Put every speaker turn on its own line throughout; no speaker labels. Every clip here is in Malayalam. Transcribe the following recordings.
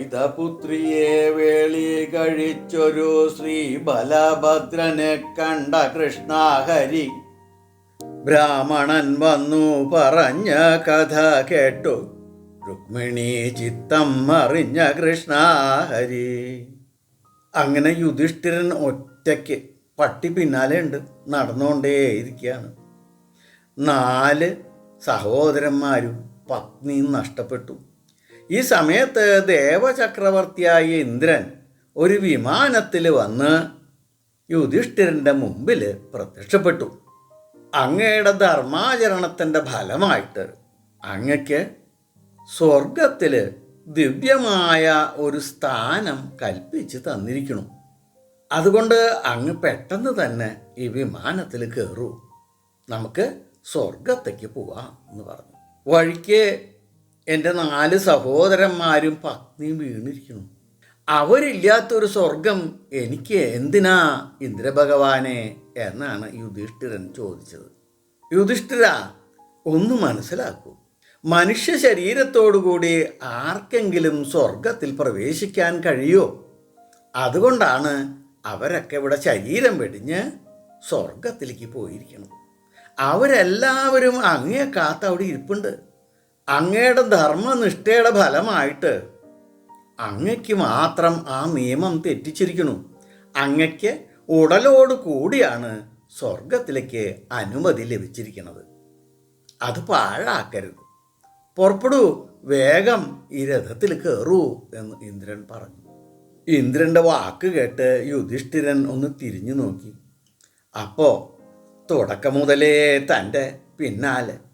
മൈതപുത്രിയെ വേളി കഴിച്ചൊരു ശ്രീ ബലഭദ്രനെ കണ്ട കൃഷ്ണാഹരി. ബ്രാഹ്മണൻ വന്നു പറഞ്ഞ കഥ കേട്ടു. രുക്മിണി ചിത്തം അറിഞ്ഞ കൃഷ്ണാഹരി. അങ്ങനെ യുധിഷ്ഠിരൻ ഒറ്റയ്ക്ക് പട്ടി പിന്നാലെ ഉണ്ട് നടന്നുകൊണ്ടേയിരിക്കുകയാണ്. നാല് സഹോദരന്മാരും പത്നിയും നഷ്ടപ്പെട്ടു. ഈ സമയത്ത് ദേവചക്രവർത്തിയായ ഇന്ദ്രൻ ഒരു വിമാനത്തിൽ വന്ന് യുധിഷ്ഠിരന്റെ മുമ്പിൽ പ്രത്യക്ഷപ്പെട്ടു. അങ്ങയുടെ ധർമാചരണത്തിന്റെ ഫലമായിട്ട് അങ്ങക്ക് സ്വർഗത്തിൽ ദിവ്യമായ ഒരു സ്ഥാനം കൽപ്പിച്ച് തന്നിരിക്കണം അതുകൊണ്ട് അങ്ങ് പെട്ടെന്ന് തന്നെ ഈ വിമാനത്തിൽ കയറൂ നമുക്ക് സ്വർഗത്തേക്ക് പോവാം എന്ന് പറഞ്ഞു. വഴിക്ക് എന്റെ നാല് സഹോദരന്മാരും പത്നിയും വീണിരിക്കുന്നു. അവരില്ലാത്തൊരു സ്വർഗം എനിക്ക് എന്തിനാ ഇന്ദ്രഭഗവാനെ എന്നാണ് യുധിഷ്ഠിരൻ ചോദിച്ചത്. യുധിഷ്ഠിര ഒന്ന് മനസ്സിലാക്കൂ. മനുഷ്യ ശരീരത്തോടുകൂടി ആർക്കെങ്കിലും സ്വർഗത്തിൽ പ്രവേശിക്കാൻ കഴിയോ? അതുകൊണ്ടാണ് അവരൊക്കെ ഇവിടെ ശരീരം വെടിഞ്ഞ് സ്വർഗത്തിലേക്ക് പോയിരിക്കുന്നത്. അവരെല്ലാവരും അങ്ങേ കാത്ത് അവിടെ ഇരിപ്പുണ്ട്. അങ്ങയുടെ ധർമ്മനിഷ്ഠയുടെ ഫലമായിട്ട് അങ്ങയ്ക്ക് മാത്രം ആ നിയമം തെറ്റിച്ചിരിക്കുന്നു. അങ്ങയ്ക്ക് ഉടലോട് കൂടിയാണ് സ്വർഗത്തിലേക്ക് അനുമതി ലഭിച്ചിരിക്കുന്നത്. അത് പാഴാക്കരുത്. പുറപ്പെടൂ വേഗം ഈ രഥത്തിൽ കയറൂ എന്ന് ഇന്ദ്രൻ പറഞ്ഞു. ഇന്ദ്രന്റെ വാക്ക് കേട്ട് യുധിഷ്ഠിരൻ ഒന്ന് തിരിഞ്ഞു നോക്കി. അപ്പോൾ തുടക്കം മുതലേ തന്റെ പിന്നാലെ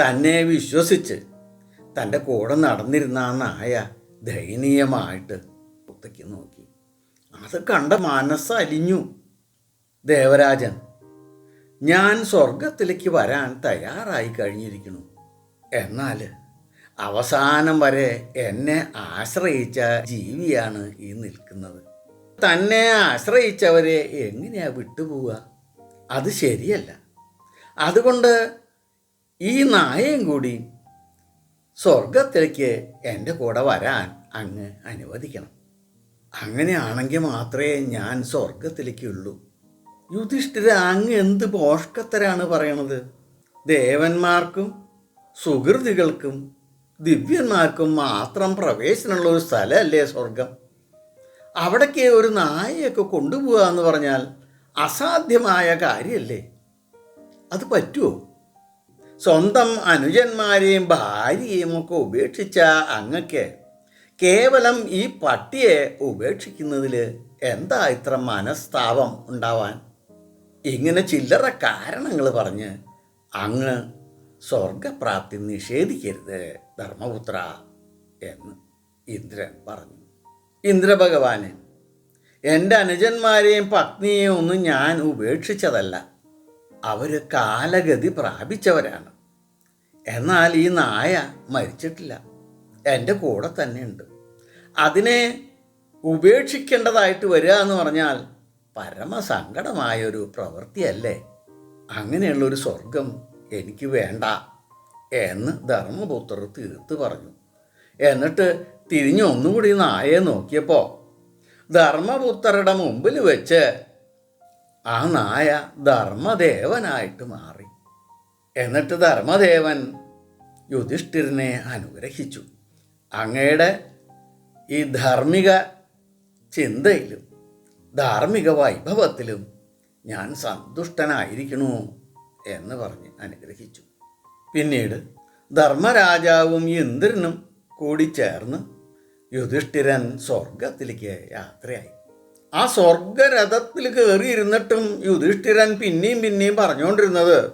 തന്നെ വിശ്വസിച്ച് തന്റെ കൂടെ നടന്നിരുന്ന ആ നായ ദയനീയമായിട്ട് പുറത്തേക്ക് നോക്കി. അത് കണ്ട മനസ്സലിഞ്ഞു. ദേവരാജൻ ഞാൻ സ്വർഗത്തിലേക്ക് വരാൻ തയ്യാറായി കഴിഞ്ഞിരിക്കുന്നു. എന്നാൽ അവസാനം വരെ എന്നെ ആശ്രയിച്ച ജീവിയാണ് ഈ നിൽക്കുന്നത്. തന്നെ ആശ്രയിച്ചവരെ എങ്ങനെയാ വിട്ടുപോവുക? അത് ശരിയല്ല. അതുകൊണ്ട് ഈ നായയും കൂടി സ്വർഗത്തിലേക്ക് എന്റെ കൂടെ വരാൻ അങ്ങ് അനുവദിക്കണം. അങ്ങനെയാണെങ്കിൽ മാത്രമേ ഞാൻ സ്വർഗത്തിലേക്കുള്ളൂ യുധിഷ്ഠിര അങ്ങ് എന്ത് പോഷ്കത്തരാണ് പറയണത്? ദേവന്മാർക്കും സുഹൃതികൾക്കും ദിവ്യന്മാർക്കും മാത്രം പ്രവേശനമുള്ള ഒരു സ്ഥലമല്ലേ സ്വർഗം അവിടേക്ക് ഒരു നായയൊക്കെ കൊണ്ടുപോകുക എന്ന് പറഞ്ഞാൽ അസാധ്യമായ കാര്യമല്ലേ? അത് പറ്റുമോ സ്വന്തം അനുജന്മാരെയും ഭാര്യയും ഒക്കെ ഉപേക്ഷിച്ച അങ്ങക്ക് കേവലം ഈ പട്ടിയെ ഉപേക്ഷിക്കുന്നതിൽ എന്താ ഇത്ര മനസ്താപം ഉണ്ടാവാൻ? ഇങ്ങനെ ചില്ലറ കാരണങ്ങൾ പറഞ്ഞ് അങ്ങ് സ്വർഗപ്രാപ്തി നിഷേധിക്കരുത് ധർമ്മപുത്ര എന്ന് ഇന്ദ്രൻ പറഞ്ഞു. ഇന്ദ്രഭഗവാന് എന്റെ അനുജന്മാരെയും പത്നിയെയും ഒന്നും ഞാൻ ഉപേക്ഷിച്ചതല്ല. അവർ കാലഗതി പ്രാപിച്ചവരാണ്. എന്നാൽ ഈ നായ മരിച്ചിട്ടില്ല. എന്റെ കൂടെ തന്നെയുണ്ട്. അതിനെ ഉപേക്ഷിക്കേണ്ടതായിട്ട് വരിക എന്ന് പറഞ്ഞാൽ പരമസങ്കടമായൊരു പ്രവൃത്തിയല്ലേ? അങ്ങനെയുള്ളൊരു സ്വർഗം എനിക്ക് വേണ്ട എന്ന് ധർമ്മപുത്രർ തീർത്ത് പറഞ്ഞു. എന്നിട്ട് തിരിഞ്ഞ് ഒന്നുകൂടി നായയെ നോക്കിയപ്പോൾ ധർമ്മപുത്രരുടെ മുമ്പിൽ വെച്ച് ആ നായ ധർമ്മദേവനായിട്ട് മാറി. എന്നിട്ട് ധർമ്മദേവൻ യുധിഷ്ഠിരനെ അനുഗ്രഹിച്ചു. അങ്ങയുടെ ഈ ധാർമ്മിക ചിന്തയിലും ധാർമ്മിക വൈഭവത്തിലും ഞാൻ സന്തുഷ്ടനായിരിക്കണു എന്ന് പറഞ്ഞ് അനുഗ്രഹിച്ചു. പിന്നീട് ധർമ്മരാജാവും ഇന്ദ്രനും കൂടി ചേർന്ന് യുധിഷ്ഠിരൻ സ്വർഗത്തിലേക്ക് യാത്രയായി. ആ സ്വർഗരഥത്തിൽ കയറിയിരുന്നിട്ടും യുധിഷ്ഠിരൻ പിന്നെയും പിന്നെയും പറഞ്ഞുകൊണ്ടിരുന്നത്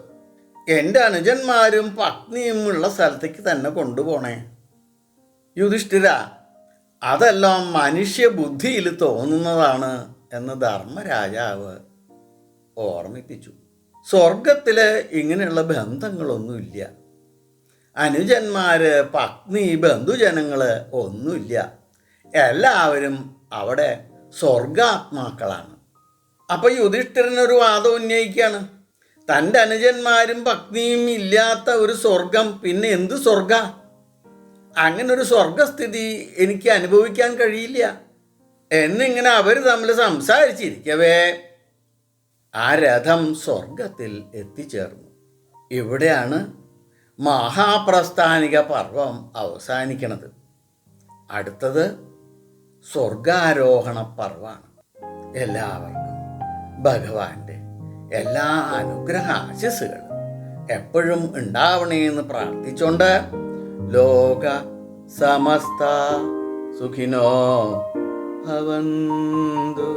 എന്റെ അനുജന്മാരും പത്നിയും ഉള്ള സ്ഥലത്തേക്ക് തന്നെ കൊണ്ടുപോണേ. യുധിഷ്ഠിര അതെല്ലാം മനുഷ്യ ബുദ്ധിയിൽ തോന്നുന്നതാണ് എന്ന് ധർമ്മരാജാവ് ഓർമ്മിപ്പിച്ചു. സ്വർഗത്തിൽ ഇങ്ങനെയുള്ള ബന്ധങ്ങളൊന്നുമില്ല. അനുജന്മാര് പത്നി ബന്ധുജനങ്ങൾ ഒന്നുമില്ല. എല്ലാവരും അവിടെ സ്വർഗാത്മാക്കളാണ്. അപ്പൊ യുധിഷ്ഠിരനൊരു വാദം ഉന്നയിക്കുകയാണ്. തന്റെ അനുജന്മാരും പത്നിയും ഇല്ലാത്ത ഒരു സ്വർഗം പിന്നെ എന്ത് സ്വർഗ? അങ്ങനെ ഒരു സ്വർഗസ്ഥിതി എനിക്ക് അനുഭവിക്കാൻ കഴിയില്ല. എന്നിങ്ങനെ അവർ തമ്മിൽ സംസാരിച്ചിരിക്കവേ ആ രഥം സ്വർഗത്തിൽ എത്തിച്ചേർന്നു. ഇവിടെയാണ് മഹാപ്രസ്ഥാനിക പർവം അവസാനിക്കണത്. അടുത്തത് സ്വർഗാരോഹണ പർവാണ്. എല്ലാവർക്കും ഭഗവാന്റെ എല്ലാ അനുഗ്രഹ ആശസ്സുകളും എപ്പോഴും ഉണ്ടാവണേന്ന് പ്രാർത്ഥിച്ചുകൊണ്ട് ലോക സമസ്ത സുഖിനോ ഭവന്തു.